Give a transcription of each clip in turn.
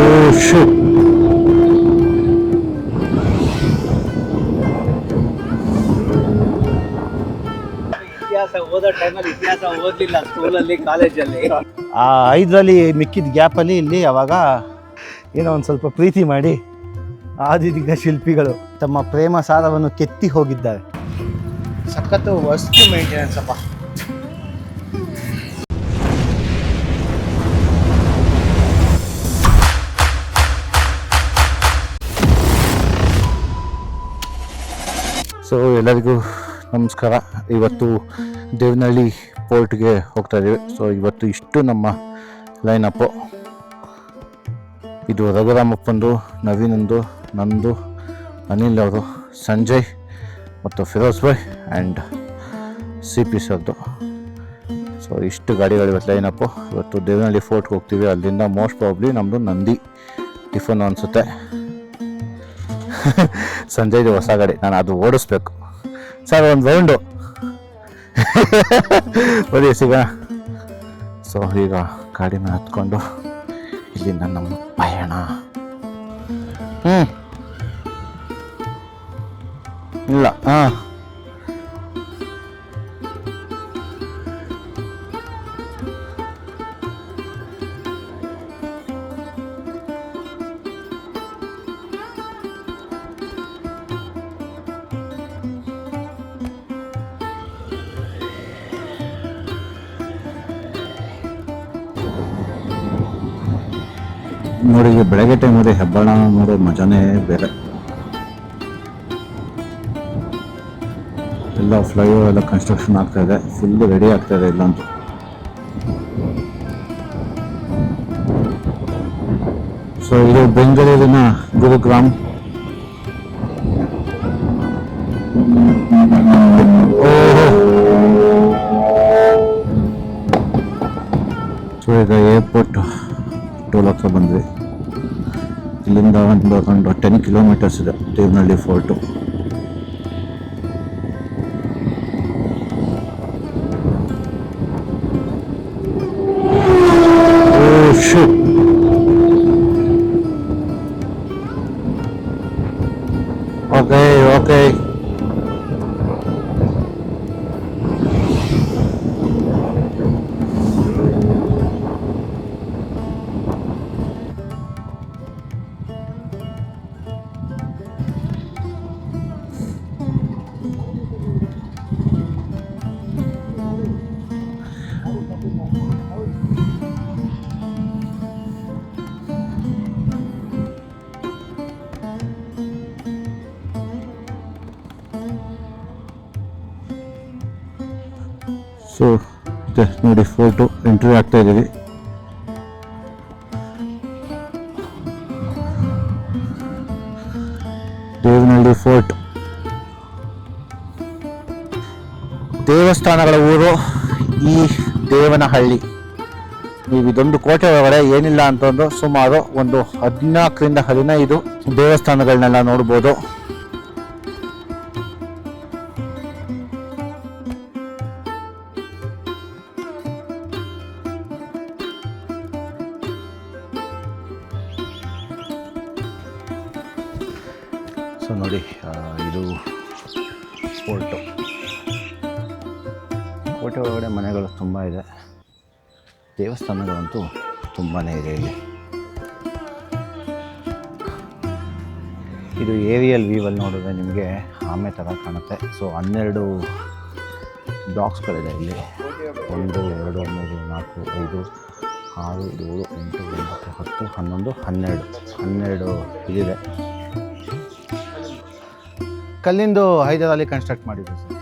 ಓ ಶಿಟ್ ಇತಿಹಾಸ ಓದೋ ಟೈಮಲ್ಲಿ ಇತಿಹಾಸ ಓದಲಿಲ್ಲ ಸ್ಕೂಲಲ್ಲಿ ಕಾಲೇಜಲ್ಲಿ ಆ ಐದರಲ್ಲಿ ಮಿಕ್ಕಿದ ಗ್ಯಾಪಲ್ಲಿ ಇಲ್ಲಿ ಅವಾಗ ಏನೋ ಒಂದು ಸ್ವಲ್ಪ ಪ್ರೀತಿ ಮಾಡಿ ಆದಿದಿಗ್ಗ ಶಿಲ್ಪಿಗಳು ತಮ್ಮ ಪ್ರೇಮ ಸಾರವನ್ನು ಕೆತ್ತಿ ಹೋಗಿದ್ದಾರೆ. ಸಖತ್ತು ವಸ್ತು ಮೇಂಟೆನೆನ್ಸ್ ಅಪ್ಪ. ಸೊ ಎಲ್ಲರಿಗೂ ನಮಸ್ಕಾರ. ಇವತ್ತು ದೇವನಹಳ್ಳಿ ಪೋರ್ಟ್ಗೆ ಹೋಗ್ತಾ ಇದ್ದೀವಿ ಸೊ ಇವತ್ತು ಇಷ್ಟು ನಮ್ಮ ಲೈನಪ್ಪು ಇದು ರಘುರಾಮಪ್ಪಂದು, ನವೀನಂದು, ನಂದು, ಅನಿಲ್ ಅವರು, ಸಂಜಯ್ ಮತ್ತು Firoz Bhai and C P ಸರ್ದು. ಸೊ ಇಷ್ಟು ಗಾಡಿಗಳು ಇವತ್ತು ಲೈನಪ್ಪು ಇವತ್ತು ದೇವನಹಳ್ಳಿ ಫೋರ್ಟ್ಗೆ ಹೋಗ್ತೀವಿ. ಅಲ್ಲಿಂದ ಮೋಸ್ಟ್ ಪ್ರಾಬ್ಲಿ ನಮ್ಮದು ನಂದಿ ಟಿಫನ್ ಅನಿಸುತ್ತೆ. ಸಂಜಯ್ದು ಹೊಸ ಗಾಡಿ, ನಾನು ಅದು ಓಡಿಸ್ಬೇಕು. ಸರ್, ಒಂದು ರೌಂಡು. ಬರೀ ಸಿಗ ಸೊ ಈಗ ಗಾಡಿನ ಹತ್ಕೊಂಡು ಇಲ್ಲಿ ನನ್ನ ಪಯಣ. ಹ್ಞೂ ಇಲ್ಲ, ಹಾಂ. ನೋಡಿ ಬೆಳಗ್ಗೆ ಟೈಮಲ್ಲಿ ಹೆಬ್ಬಾಳ ನೋಡೋ ಮಜಾನೇ ಬೇರೆ. ಎಲ್ಲ ಫ್ಲೈಓವರ್ ಎಲ್ಲ ಕನ್ಸ್ಟ್ರಕ್ಷನ್ ಆಗ್ತಾ ಇದೆ. ಫುಲ್ ರೆಡಿ ಆಗ್ತಾ ಇದೆ ಇಲ್ಲಂತೂ ಸೊ ಇದು ಬೆಂಗಳೂರಿನ ಗುರುಗ್ರಾಮ್. ಸೊ ಈಗ ಏರ್ಪೋರ್ಟ್ ಟೋಲ್ ಹತ್ರ ಬಂದ್ವಿ. ಇಲ್ಲಿಂದ ಒಂದು ಒಂದು ಟೆನ್ ಕಿಲೋಮೀಟರ್ಸ್ ಇದೆ Devanahalli fort okay okay so ನೋಡಿ ಫೋಟೋ ಎಂಟ್ರಿ ಆಗ್ತಾ ಇದ್ದೀವಿ. ದೇವನಹಳ್ಳಿ ಫೋರ್ಟ್ ದೇವಸ್ಥಾನಗಳ ಊರು ಈ ದೇವನಹಳ್ಳಿ. ನೀವು ಇದೊಂದು ಕೋಟೆ ಒಳಗಡೆ ಏನಿಲ್ಲ ಅಂತಂದು ಸುಮಾರು ಒಂದು ಹದಿನಾಲ್ಕರಿಂದ ಹದಿನೈದು ದೇವಸ್ಥಾನಗಳನ್ನೆಲ್ಲ ನೋಡ್ಬೋದು. ಸೊ ನೋಡಿ ಇದು ಫೋರ್ಟು ಕೋಟೆ ಒಳಗಡೆ ಮನೆಗಳು ತುಂಬ ಇದೆ. ದೇವಸ್ಥಾನಗಳಂತೂ ತುಂಬಾ ಇದೆ ಇಲ್ಲಿ. ಇದು ಏರಿಯಲ್ ವ್ಯೂವಲ್ಲಿ ನೋಡಿದ್ರೆ ನಿಮಗೆ ಆಮೆ ಥರ ಕಾಣುತ್ತೆ. ಸೊ ಹನ್ನೆರಡು ಬ್ಲಾಕ್ಸ್ಗಳಿದೆ ಇಲ್ಲಿ. ಒಂದು, ಎರಡು, ಮೂರು, ನಾಲ್ಕು, ಐದು, ಆರು, ಏಳು, ಎಂಟು, ಒಂಬತ್ತು, ಹತ್ತು, ಹನ್ನೊಂದು, ಹನ್ನೆರಡು. ಹನ್ನೆರಡು ಇದಿದೆ ಕಲ್ಲಿಂದು ಹೈದರಾಲಿ ಕನ್ಸ್ಟ್ರಕ್ಟ್ ಮಾಡಿದ್ರು ಸರ್.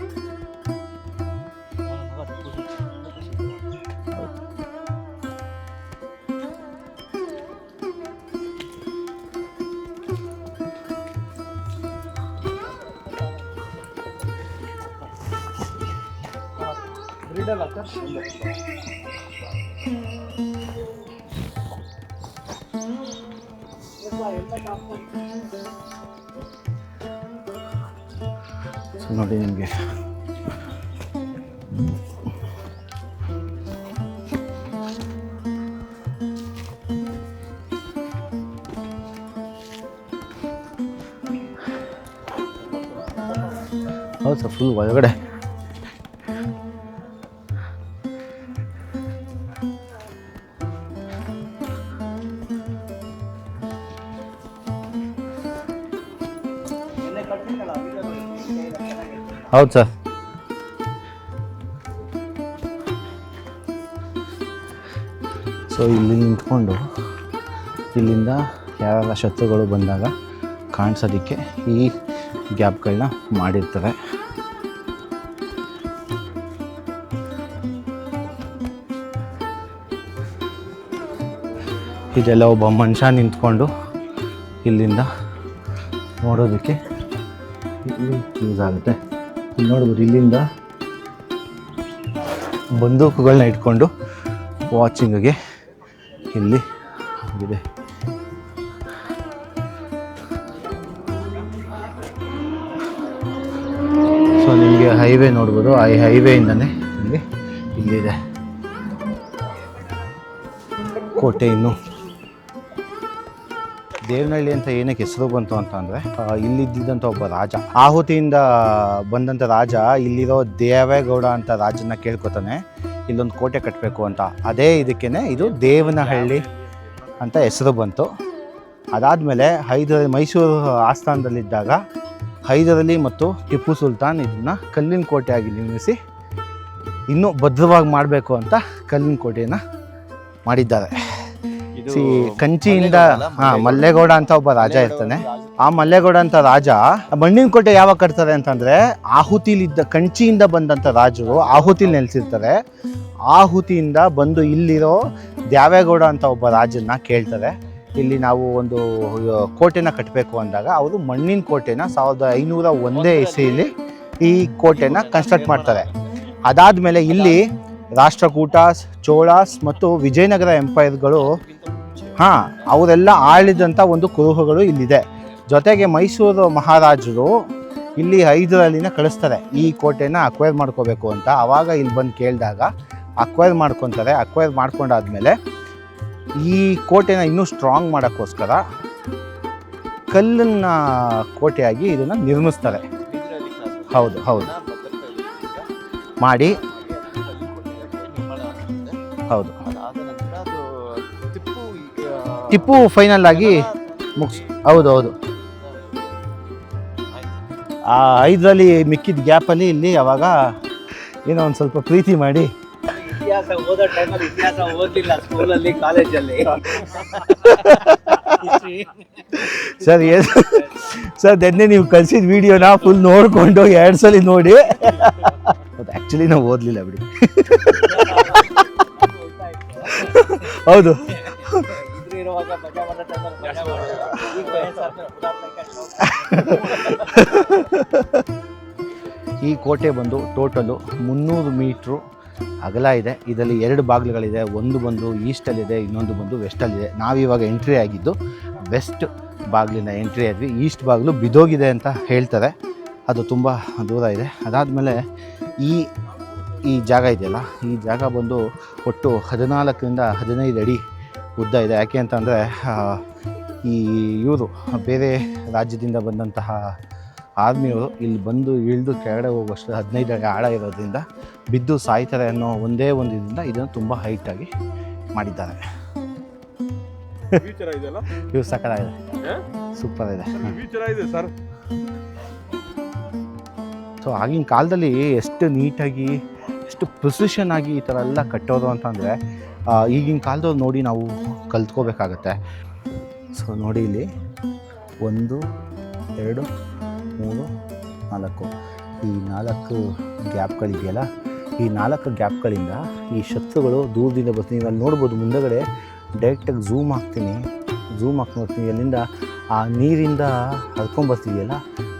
ನೋಡಿ ನಿಮಗೆ ಹೌದು ಸರ್ ಫುಲ್ ಒಳಗಡೆ ಕಟ್ಟಿಲ್ಲ ಹೌದು ಸರ್. ಸೊ ಇಲ್ಲಿ ನಿಂತ್ಕೊಂಡು, ಇಲ್ಲಿಂದ ಯಾವೆಲ್ಲ ಶತ್ರುಗಳು ಬಂದಾಗ ಕಾಣಿಸೋದಕ್ಕೆ ಈ ಗ್ಯಾಪ್ಗಳನ್ನ ಮಾಡಿರ್ತಾರೆ. ಇದೆಲ್ಲ ಒಬ್ಬ ಮನುಷ್ಯ ನಿಂತ್ಕೊಂಡು ಇಲ್ಲಿಂದ ನೋಡೋದಕ್ಕೆ ಯೂಸ್ ಆಗುತ್ತೆ. ನೋಡ್ಬೋದು ಇಲ್ಲಿಂದ ಬಂದೂಕುಗಳನ್ನ ಇಟ್ಕೊಂಡು ವಾಚಿಂಗ್ಗೆ ಇಲ್ಲಿ ಆಗಿದೆ. ಸೊ ನಿಮಗೆ ಹೈವೇ ನೋಡ್ಬೋದು, ಆ ಹೈವೇಯಿಂದನೇ ಇಲ್ಲಿ, ಇಲ್ಲಿದೆ. ಕೋಟೆ ಇನ್ನು. ದೇವನಹಳ್ಳಿ ಅಂತ ಏನಕ್ಕೆ ಹೆಸರು ಬಂತು ಅಂತಂದರೆ ಇಲ್ಲಿದ್ದಂಥ ಒಬ್ಬ ರಾಜ. ಆಹುತಿಯಿಂದ ಬಂದಂಥ ರಾಜ ಇಲ್ಲಿರೋ ದೇವೇಗೌಡ ಅಂತ ರಾಜನ ಕೇಳ್ಕೊತಾನೆ, ಇಲ್ಲೊಂದು ಕೋಟೆ ಕಟ್ಟಬೇಕು ಅಂತ. ಅದೇ ಇದಕ್ಕೇನೆ ಇದು ದೇವನಹಳ್ಳಿ ಅಂತ ಹೆಸರು ಬಂತು. ಅದಾದಮೇಲೆ ಹೈದರ, ಮೈಸೂರು ಆಸ್ಥಾನದಲ್ಲಿದ್ದಾಗ ಹೈದರಲಿ ಮತ್ತು ಟಿಪ್ಪು ಸುಲ್ತಾನ್ ಇದನ್ನು ಕಲ್ಲಿನ ಕೋಟೆಯಾಗಿ ನಿರ್ಮಿಸಿ ಇನ್ನೂ ಭದ್ರವಾಗಿ ಮಾಡಬೇಕು ಅಂತ ಕಲ್ಲಿನ ಕೋಟೆಯನ್ನು ಮಾಡಿದ್ದಾರೆ. ಸಿ ಕಂಚಿಯಿಂದ ಹಾ ಮಲ್ಲೇಗೌಡ. ಅಂತ ಒಬ್ಬ ರಾಜ ಇರ್ತಾನೆ. ಆ ಮಲ್ಲೇಗೌಡ ಅಂತ ರಾಜ ಮಣ್ಣಿನ ಕೋಟೆ ಯಾವಾಗ ಕಟ್ತಾರೆ ಅಂತಂದ್ರೆ ಆಹುತಿಲಿದ್ದ ಕಂಚಿಯಿಂದ ಬಂದಂತ ರಾಜರು ಆಹುತಿಲಿ ನೆಲೆಸಿರ್ತಾರೆ. ಆಹುತಿಯಿಂದ ಬಂದು ಇಲ್ಲಿರೋ ದ್ಯಾವೇಗೌಡ ಅಂತ ಒಬ್ಬ ರಾಜನ್ನ ಕೇಳ್ತಾರೆ. ಇಲ್ಲಿ ನಾವು ಒಂದು ಕೋಟೆನ ಕಟ್ಟಬೇಕು ಅಂದಾಗ ಅವರು ಮಣ್ಣಿನ ಕೋಟೆನ ಸಾವಿರದ ಐನೂರ ಒಂದೇ ಇಸೆಯಲ್ಲಿ ಈ ಕೋಟೆನ ಕನ್ಸ್ಟ್ರಕ್ಟ್ ಮಾಡ್ತಾರೆ. ಅದಾದ್ಮೇಲೆ ಇಲ್ಲಿ ರಾಷ್ಟ್ರಕೂಟ ಚೋಳಾಸ್ ಮತ್ತು ವಿಜಯನಗರ ಎಂಪೈರ್ಗಳು ಹಾಂ, ಅವರೆಲ್ಲ ಆಳಿದಂಥ ಒಂದು ಕುರುಹುಗಳು ಇಲ್ಲಿದೆ. ಜೊತೆಗೆ ಮೈಸೂರು ಮಹಾರಾಜರು ಇಲ್ಲಿ ಐದರಲ್ಲಿನ ಕಳಿಸ್ತಾರೆ. ಈ ಕೋಟೆನ ಅಕ್ವೈರ್ ಮಾಡ್ಕೋಬೇಕು ಅಂತ. ಆವಾಗ ಇಲ್ಲಿ ಬಂದು ಕೇಳಿದಾಗ ಅಕ್ವೈರ್ ಮಾಡ್ಕೊತಾರೆ. ಅಕ್ವೈರ್ ಮಾಡ್ಕೊಂಡಾದ್ಮೇಲೆ ಈ ಕೋಟೆನ ಇನ್ನೂ ಸ್ಟ್ರಾಂಗ್ ಮಾಡೋಕ್ಕೋಸ್ಕರ ಕಲ್ಲನ್ನ ಕೋಟೆಯಾಗಿ ಇದನ್ನು ನಿರ್ಮಿಸ್ತಾರೆ. ಹೌದು ಹೌದು. ಮಾಡಿ. ಹೌದು ಟಿಪ್ಪು ಫೈನಲ್ ಆಗಿ ಮುಗಿಸ್ ಹೌದು ಹೌದು ಆ ಐದರಲ್ಲಿ ಮಿಕ್ಕಿದ ಗ್ಯಾಪಲ್ಲಿ ಇಲ್ಲಿ ಅವಾಗ ಏನೋ ಒಂದು ಸ್ವಲ್ಪ ಪ್ರೀತಿ ಮಾಡಿ. ಇತಿಹಾಸ ಓದೋ ಟೈಮಲ್ಲಿ ಇತಿಹಾಸ ಓದ್ಲಿಲ್ಲ ಸ್ಕೂಲಲ್ಲಿ ಕಾಲೇಜಲ್ಲಿ. ಸರ್ ಏನು ಸರ್ ದೆನ್ನೆ ನೀವು ಕಳ್ಸಿದ ವಿಡಿಯೋನ ಫುಲ್ ನೋಡಿಕೊಂಡು ಎರಡು ಸಲ ನೋಡಿ. ಆ್ಯಕ್ಚುಲಿ ನಾವು ಓದಲಿಲ್ಲ ಬಿಡಿ. ಹೌದು. ಈ ಕೋಟೆ ಬಂದು ಟೋಟಲು ಮುನ್ನೂರು ಮೀಟ್ರು ಅಗಲ ಇದೆ. ಇದರಲ್ಲಿ ಎರಡು ಬಾಗಿಲುಗಳಿದೆ. ಒಂದು ಬಂದು ಈಸ್ಟಲ್ಲಿದೆ, ಇನ್ನೊಂದು ಬಂದು ವೆಸ್ಟಲ್ಲಿದೆ. ನಾವಿವಾಗ ಎಂಟ್ರಿ ಆಗಿದ್ದು ವೆಸ್ಟ್ ಬಾಗಿಲಿನ ಎಂಟ್ರಿ ಆದ್ವಿ. ಈಸ್ಟ್ ಬಾಗಿಲು ಬಿದೋಗಿದೆ ಅಂತ ಹೇಳ್ತಾರೆ. ಅದು ತುಂಬ ದೂರ ಇದೆ. ಅದಾದಮೇಲೆ ಈ ಈ ಜಾಗ ಇದೆಯಲ್ಲ? ಈ ಜಾಗ ಬಂದು ಒಟ್ಟು ಹದಿನಾಲ್ಕರಿಂದ ಹದಿನೈದು ಅಡಿ ಉದ್ದ ಇದೆ. ಯಾಕೆ ಅಂತಂದರೆ ಈ ಇವರು ಬೇರೆ ರಾಜ್ಯದಿಂದ ಬಂದಂತಹ ಆರ್ಮಿಯವರು ಇಲ್ಲಿ ಬಂದು ಇಳಿದು ಕೆಳಗಡೆ ಹೋಗುವಷ್ಟು ಹದಿನೈದು ಅಡಿ ಆಳ ಇರೋದ್ರಿಂದ ಬಿದ್ದು ಸಾಯ್ತಾರೆ ಅನ್ನೋ ಒಂದೇ ಒಂದು ಇದರಿಂದ ಇದನ್ನು ತುಂಬ ಹೈಟಾಗಿ ಮಾಡಿದ್ದಾರೆ. ಇವು ಸಕಲ ಇದೆ. ಸೂಪರ್ ಇದೆ. ಸರ್ ಸೊ ಆಗಿನ ಕಾಲದಲ್ಲಿ ಎಷ್ಟು ನೀಟಾಗಿ ಎಷ್ಟು ಪ್ರಿಸಿಷನ್ ಆಗಿ ಈ ಥರ ಎಲ್ಲ ಕಟ್ಟೋದು ಅಂತಂದರೆ ಈಗಿನ ಕಾಲದವ್ರು ನೋಡಿ ನಾವು ಕಲ್ತ್ಕೋಬೇಕಾಗತ್ತೆ. ಸೊ ನೋಡಿ ಇಲ್ಲಿ, ಒಂದು, ಎರಡು, ಮೂರು, ನಾಲ್ಕು. ಈ ನಾಲ್ಕು ಗ್ಯಾಪ್ಗಳಿದೆಯಲ್ಲ, ಈ ನಾಲ್ಕು ಗ್ಯಾಪ್ಗಳಿಂದ ಈ ಶತ್ರುಗಳು ದೂರದಿಂದ ಬರ್ತೀನಿ. ನೋಡ್ಬೋದು ಮುಂದಗಡೆ ಡೈರೆಕ್ಟಾಗಿ ಝೂಮ್ ಹಾಕ್ತೀನಿ. ಝೂಮ್ ಹಾಕಿ ನೋಡ್ತೀನಿ ಅಲ್ಲಿಂದ ಆ ನೀರಿಂದ ಹರ್ಕೊಂಬರ್ತಿದೆಯಲ್ಲ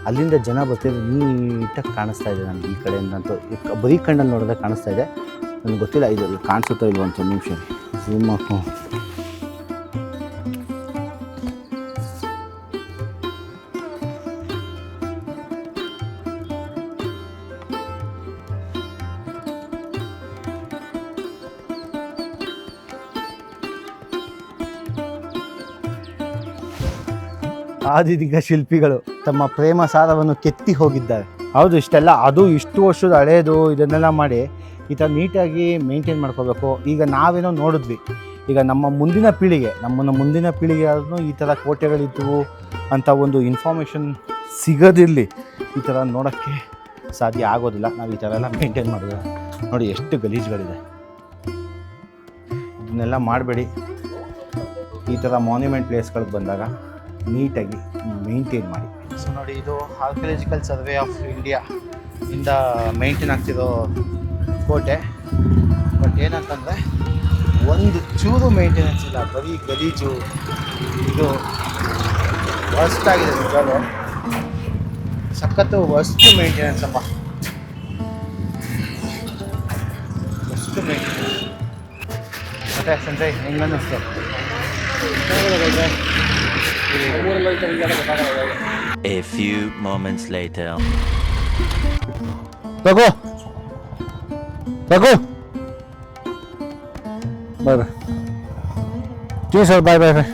ಅಲ್ಲಿಂದ ಜನ ಬರ್ತಿದ್ರು. ನೀಟಾಗಿ ಕಾಣಿಸ್ತಾ ಇದೆ ನನಗೆ ಈ ಕಡೆಯಿಂದ ಅಂತೂ ಬರೀ ಕಣ್ಣಲ್ಲಿ ನೋಡಿದ್ರೆ ಕಾಣಿಸ್ತಾ ಇದೆ. ನನಗೆ ಗೊತ್ತಿಲ್ಲ, ಇದು ಕಾಣಿಸುತ್ತೋ ಇಲ್ವಂತ ಒಂದು ನಿಮಿಷ ಝೂಮ್ ಹಾಕೋ ಆದಿದಿಗ ಶಿಲ್ಪಿಗಳು ತಮ್ಮ ಪ್ರೇಮ ಸಾರವನ್ನು ಕೆತ್ತಿ ಹೋಗಿದ್ದಾರೆ. ಹೌದು, ಇಷ್ಟೆಲ್ಲ, ಅದು ಇಷ್ಟು ವರ್ಷದ ಹಳೆಯದು ಇದನ್ನೆಲ್ಲ ಮಾಡಿ ಈ ಥರ ನೀಟಾಗಿ ಮೇಂಟೈನ್ ಮಾಡ್ಕೋಬೇಕು. ಈಗ ನಾವೇನೋ ನೋಡಿದ್ವಿ. ಈಗ ನಮ್ಮ ಮುಂದಿನ ಪೀಳಿಗೆ, ನಮ್ಮನ್ನು ಮುಂದಿನ ಪೀಳಿಗೆ ಆದ್ರೂ ಈ ಥರ ಕೋಟೆಗಳಿದ್ದವು ಅಂತ ಒಂದು ಇನ್ಫಾರ್ಮೇಷನ್ ಸಿಗೋದಿರಲಿ, ಈ ಥರ ನೋಡೋಕ್ಕೆ ಸಾಧ್ಯ ಆಗೋದಿಲ್ಲ. ನಾವು ಈ ಥರ ಎಲ್ಲ ಮೇಂಟೈನ್ ಮಾಡಿದ್ರೆ ನೋಡಿ ಎಷ್ಟು ಗಲೀಜುಗಳಿದೆ. ಇದನ್ನೆಲ್ಲ ಮಾಡಬೇಡಿ. ಈ ಥರ ಮಾನ್ಯುಮೆಂಟ್ ಪ್ಲೇಸ್ಗಳಿಗೆ ಬಂದಾಗ ನೀಟಾಗಿ ಮೇಂಟೈನ್ ಮಾಡಿ. ಸೊ ನೋಡಿ, ಇದು ಆರ್ಕಿಯಲಜಿಕಲ್ ಸರ್ವೆ ಆಫ್ ಇಂಡಿಯಾ ಇಂದ ಮೇಂಟೈನ್ ಆಗ್ತಿರೋ ಕೋಟೆ. ಬಟ್ ಏನಂತಂದರೆ, ಒಂದು ಚೂರು ಮೇಂಟೆನೆನ್ಸ್ ಇಲ್ಲ, ಬರೀ ಗಲೀಜು. ಇದು ವರ್ಸ್ಟ್ ಆಗಿದೆ ನಿಜವಾಗ್ಲೂ. ಸಖತ್ತು ವರ್ಸ್ಟ್ ಮೇಂಟೆನೆನ್ಸ್ ಅಮ್ಮ. ವರ್ಸ್ಟ್ ಮೇಂಟೆನೆನ್ಸ್ ಮತ್ತೆ ಸಂಜಯ್ ಹೆಂಗೆ ಅನ್ನಿಸ್ತು ಊರಲ್ಲಿ ಹೋಯ್ತು ಹಿಂಗೆಲ್ಲ ಗೊತ್ತಾಗಲ್ಲ ಇವಾಗ. A few moments later. ತಗೋ ತಗೋ bye bye ji sir bye bye bye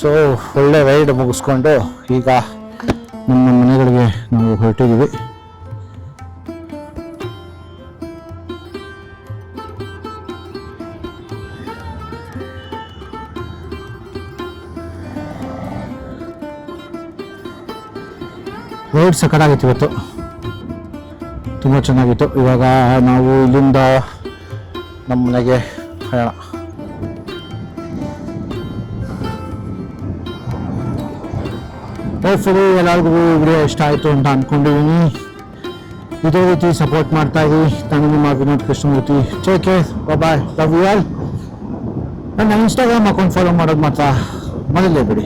so ಒಳ್ಳೆ ರೈಡ್ ಮುಗಿಸ್ಕೊಂಡು ಈಗ ನಮ್ಮ ಮನೆಗಳಿಗೆ ನಾವು ಹೊರಟಿದ್ದೀವಿ. ರೋಡ್ ಸಕ್ಕತ್ತಾಗಿತ್ತು ಇವತ್ತು. ತುಂಬ ಚೆನ್ನಾಗಿತ್ತು. ಇವಾಗ ನಾವು ಇಲ್ಲಿಂದ ನಮ್ಮ ಮನೆಗೆ ಪ್ರಯಾಣ ಹೋಪ್ಫುಲಿ ಎಲ್ಲರಿಗೂ ವಿಡಿಯೋ ಇಷ್ಟ ಆಯಿತು ಅಂತ ಅಂದ್ಕೊಂಡಿದ್ದೀನಿ ಇದೇ ರೀತಿ ಸಪೋರ್ಟ್ ಮಾಡ್ತಾ ಇರಿ. ನಾನು ನಿಮ್ಮ Vinod Krishnamurthy. Care bye love you all ನನ್ನ ಇನ್ಸ್ಟಾಗ್ರಾಮ್ ಅಕೌಂಟ್ ಫಾಲೋ ಮಾಡೋದು ಮಾತ್ರ ಮನೇಲೇ ಬಿಡಿ